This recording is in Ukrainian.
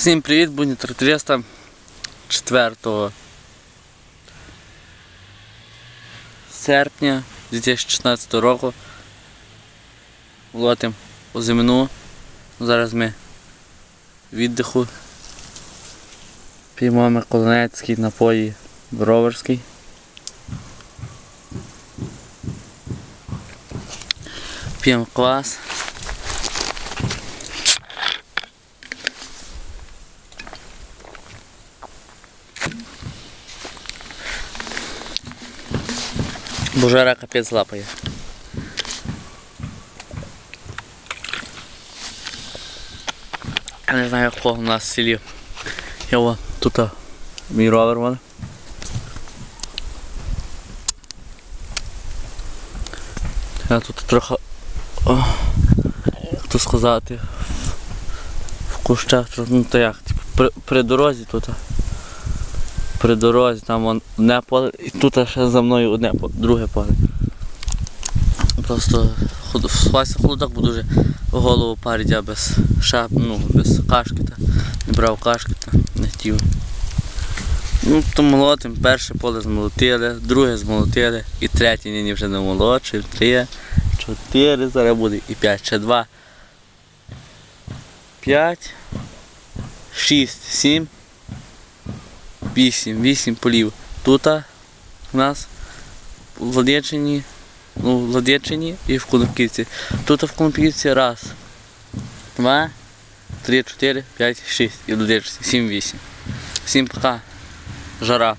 Всім привіт, тракториста 4 серпня 2016 року. Лотим озимину. Зараз ми віддиху. П'ємо Миколаївський напої Броверський. П'ємо квас. Бо жара капець лапає. Я не знаю, як у нас в селі. Я вон тут мій ровер вон. Я тут трохи, о, як то сказати, в кущах, ну то як, типу, при, при дорозі тут. При дорозі, там вон одне поле, і тут ще за мною одне друге поле. Просто Вася холодок, бо дуже голову парить, я без шап, ну, без кашки та не брав кашки та не хотів. Ну, то молотим, перше поле змолотили, друге змолотили, і третє нині вже не молодший, три, чотири, зараз буде і п'ять, ще два. П'ять, шість, сім, вісім, вісім полів. Тут у нас в Ладечині, ну, в Ладечині і в Конопківці. Тут в Конопківці раз, два, три, чотири, п'ять, шість. І в Ладечині сім, вісім. Всім пока. Жара.